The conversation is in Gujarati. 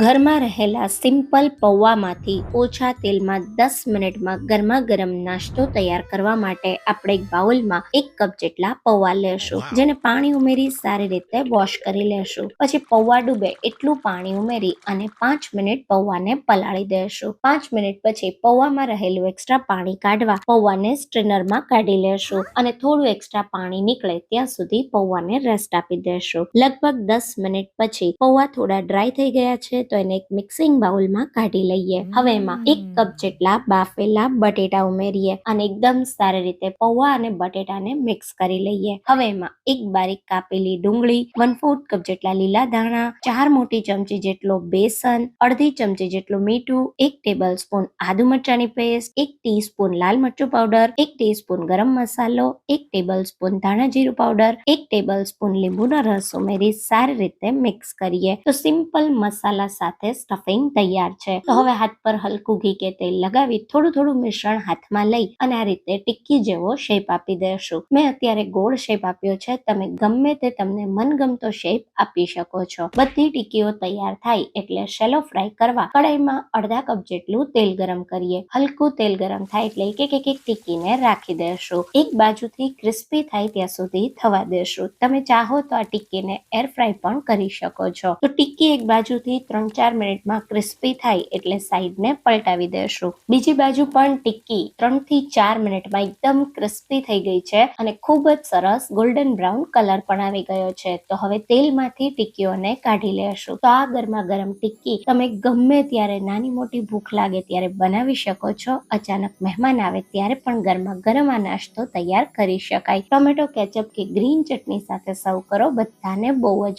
ઘરમાં રહેલા સિમ્પલ પૌવામાંથી ઓછા તેલમાં દસ મિનિટમાં ગરમા ગરમ નાસ્તો તૈયાર કરવા માટે આપણે એક બાઉલમાં એક કપ જેટલા પૌવા લેશું જેને પાણી ઉમેરી સારી રીતે વોશ કરી લેશું. પછી પૌવા ડૂબે એટલું પાણી ઉમેરી અને પાંચ મિનિટ પૌવાને પલાળી દેશું. પાંચ મિનિટ પછી પૌવામાં રહેલું એક્સ્ટ્રા પાણી કાઢવા પૌવાને સ્ટ્રેનરમાં કાઢી લેશું અને થોડું એક્સ્ટ્રા પાણી નીકળે ત્યાં સુધી પૌવાને રેસ્ટ આપી દેશું. લગભગ દસ મિનિટ પછી પૌવા થોડા ડ્રાય થઈ ગયા છે તો એને એક મિક્સિંગ બાઉલમાં કાઢી લઈએ. હવે એમાં એક કપ જેટલા બાફેલા બટેટા ઉમેરીએ અને એકદમ સારી રીતે પૌવા અને બટેટાને મિક્સ કરી લઈએ. હવે એમાં એક બારીક કાપેલી ડુંગળી વન ફોર્થ કપ જેટલા લીલા ધાણા ચાર મોટી ચમચી જેટલો બેસન અડધી ચમચી જેટલું મીઠું એક ટેબલ સ્પૂન આદુ મરચાની પેસ્ટ એક ટીસ્પૂન લાલ મરચું પાવડર એક ટીસ્પૂન ગરમ મસાલો એક ટેબલ સ્પૂન ધાણા જીરું પાવડર એક ટેબલ સ્પૂન લીંબુનો રસ ઉમેરી સારી રીતે મિક્સ કરીએ. તો સિમ્પલ મસાલા સાથે સ્ટફિંગ તૈયાર છે. તો હવે હાથ પર હલકું ઘી કે તેલ લગાવી થોડું થોડું મિશ્રણ હાથમાં લઈ અને આ રીતે ટિક્કી જેવો શેપ આપી દેશું. મેં અત્યારે ગોળ શેપ આપ્યો છે. તમે ગમે તે તમને મનગમતો શેપ આપી શકો છો. બધી ટિક્કીઓ તૈયાર થાય એટલે શેલો ફ્રાય કરવા કડાઈમાં અડધા કપ જેટલું તેલ ગરમ કરીએ. હલકું તેલ ગરમ થાય એટલે એક એક એક ટિક્કીને રાખી દેશું. એક બાજુથી ક્રિસ્પી થાય ત્યાં સુધી થવા દેશું. તમે ચાહો તો આ ટિક્કીને એર ફ્રાય પણ કરી શકો છો. તો ટિક્કી એક બાજુથી ત્રણ ચાર મિનિટમાં ક્રિસ્પી થાય એટલે સાઈડને પલટાવી દેશું. બીજી બાજુ પણ ટિક્કી ત્રણથી ચાર મિનિટમાં એકદમ ક્રિસ્પી થઈ ગઈ છે અને ખૂબ જ સરસ ગોલ્ડન બ્રાઉન કલર પણ આવી ગયો છે. તો હવે તેલમાંથી ટિક્કીઓને કાઢી લેશું. તો આ ગરમા ગરમ ટિક્કી તમે ગમે ત્યારે નાની મોટી ભૂખ લાગે ત્યારે બનાવી શકો છો, અચાનક મહેમાન આવે ત્યારે પણ ગરમા ગરમ આ નાસ્તો તૈયાર કરી શકાય. ટોમેટો, કેચઅપ કે ગ્રીન ચટણી સાથે સર્વ કરો બધાને બહુ જ